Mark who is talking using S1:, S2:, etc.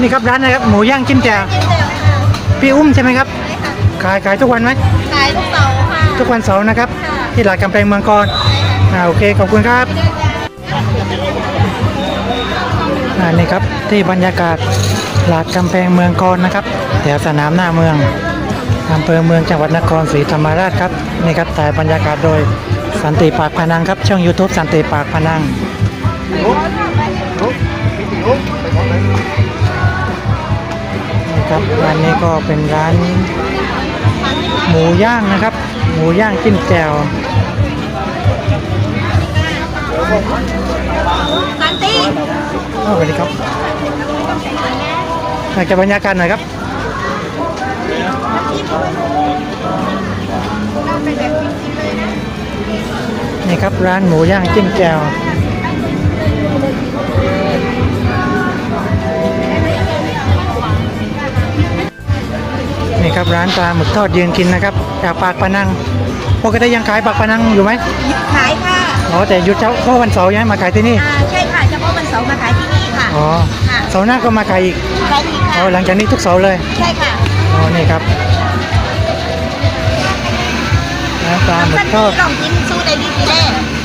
S1: นี่ครับร้านนะครับหมูย่างจิ้มแจ่ว
S2: จิ้มแจ่วค่ะ
S1: พี่อุ้มใช่ไหมครับ
S2: ใช่ค่ะ
S1: ขายขายทุกวันไหม
S2: ขายทุกเสาร์ค่ะ
S1: ทุกวันเสาร์นะครับ
S2: ค่ะ
S1: ที่หลักกำแพงเมืองกรอ่าโอเคขอบคุณครับอ่านี่ครับที่บรรยากาศหลักกำแพงเมืองกรนะครับแถวสนามหน้าเมืองอำเภอเมืองจังหวัดนครศรีธรรมราชครับนี่ครับถ่ายบรรยากาศโดยสันติปากพนังครับช่อง YouTube สันติปากพนัง ครับร้านนี้ก็เป็นร้านหมูย่างนะครับ หมูย่างจิ้มแจ่ว
S2: สันติ
S1: อ้าวสวัสดีครับอยากจะบรรยากาศหน่อยครับนี่ครับร้านหมูย่างจิ้มแจ่ว นี่ครับร้านปลาหมึกทอดยืนกินนะครับจากปากพนังปกติยังขายปากพนังอยู่ไหม
S2: ขายค่ะ
S1: อ๋อแต่หยุดเช้าเพราะวันเสาร์ย้ายมาขายที่นี่
S2: อ่าใช่ค่ะเฉพาะวันเสาร์มาขายที่นี่ค่ะ
S1: อ๋อ
S2: ค่ะ
S1: เสาร์หน้าก็มาขายอีก
S2: ขายอีก
S1: อ๋อ
S2: ค่ะ
S1: หลังจากนี้ทุกเสาร์เลย
S2: ใช่ค่ะ
S1: อ๋อนี่ครับร้านปลาหมึ
S2: สั
S1: ก
S2: น
S1: ท
S2: ติ
S1: อด
S2: ลองกินสู้ในดีทีแรก